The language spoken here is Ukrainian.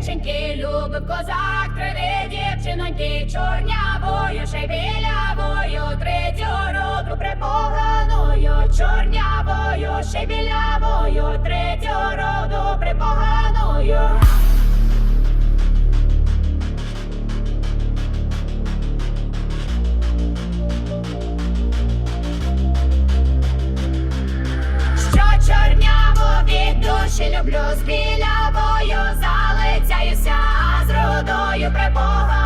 дівчинки, любив козак, три дівчиноньки, чорнявою, ще білявою, третю роду припоганою, чорнявою, ще білявою, третю роду припоганою. Припоганою,